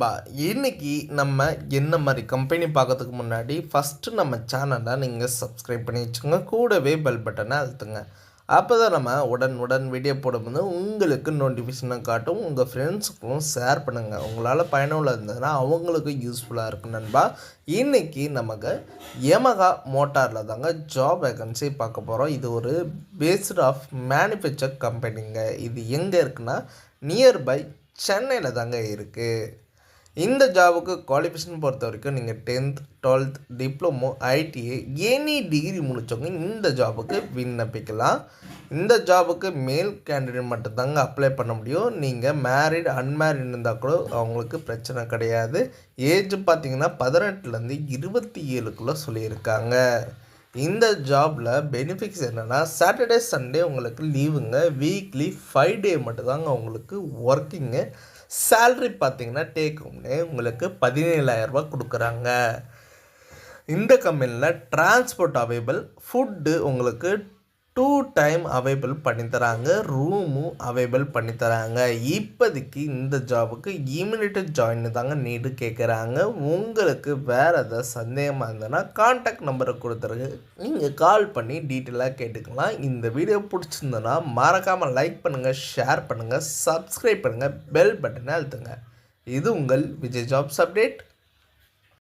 பா இன்னைக்கு நம்ம என்ன மாதிரி கம்பெனி பார்க்கறதுக்கு முன்னாடி ஃபஸ்ட்டு நம்ம சேனலை நீங்கள் சப்ஸ்கிரைப் பண்ணி வச்சுக்கோங்க. கூடவே பெல் பட்டனை அழுத்துங்க. அப்போ தான் நம்ம உடன் உடன் வீடியோ போடும்போது உங்களுக்கு நோட்டிஃபிகேஷனை காட்டும். உங்கள் ஃப்ரெண்ட்ஸுக்கும் ஷேர் பண்ணுங்கள் உங்களால் பயனுள்ள இருந்ததுன்னா அவங்களுக்கும் யூஸ்ஃபுல்லாக இருக்கும் நண்பா. இன்றைக்கி நமக்கு எமகா மோட்டாரில் தாங்க ஜாப் வேகன்சி பார்க்க போகிறோம் இது ஒரு பேஸ்ட் ஆஃப் மேனுஃபேக்சர் கம்பெனிங்க இது எங்கே இருக்குன்னா நியர்பை சென்னையில் தாங்க இருக்குது இந்த ஜாபுக்கு குவாலிஃபிகேஷன் பொறுத்த வரைக்கும் நீங்கள் tenth twelfth diploma ITI any degree முடித்தவங்க இந்த ஜாபுக்கு விண்ணப்பிக்கலாம். இந்த ஜாபுக்கு மேல் கேண்டிடேட் மட்டும்தாங்க அப்ளை பண்ண முடியும். நீங்கள் மேரிட் அன்மேரிட் இருந்தால் கூட அவங்களுக்கு பிரச்சனை கிடையாது. ஏஜ் பார்த்தீங்கன்னா பதினெட்டுலேருந்து இருபத்தி ஏழுக்குள்ளே சொல்லியிருக்காங்க. இந்த ஜாபில் பெனிஃபிட்ஸ் என்னென்னா சாட்டர்டே சண்டே உங்களுக்கு லீவுங்க வீக்லி ஃபைவ் டே மட்டும்தாங்க உங்களுக்கு ஒர்க்கிங்கு சேல்ரி பார்த்தீங்கன்னா டேக் ஹோம்னே உங்களுக்கு பதினேழாயிரரூபா கொடுக்குறாங்க. இந்த கம்பெனியில் டிரான்ஸ்போர்ட் அவைபிள் ஃபுட்டு உங்களுக்கு டூ டைம் அவைபிள் பண்ணித்தராங்க ரூமும் அவைபிள் பண்ணித்தராங்க இப்போதைக்கு இந்த ஜாபுக்கு இமிடியேட் ஜாயின் தாங்க நீடு கேட்குறாங்க உங்களுக்கு வேறு ஏதாவது சந்தேகமாக இருந்ததுன்னா கான்டாக்ட் நம்பரை கொடுத்துருங்க. நீங்கள் கால் பண்ணி டீட்டெயிலாக கேட்டுக்கலாம். இந்த வீடியோ பிடிச்சிருந்ததுன்னா மறக்காமல் லைக் பண்ணுங்கள் ஷேர் பண்ணுங்கள் சப்ஸ்கிரைப் பண்ணுங்கள் பெல் பட்டனை அழுத்துங்க. இது உங்கள் விஜய் ஜாப்ஸ் அப்டேட்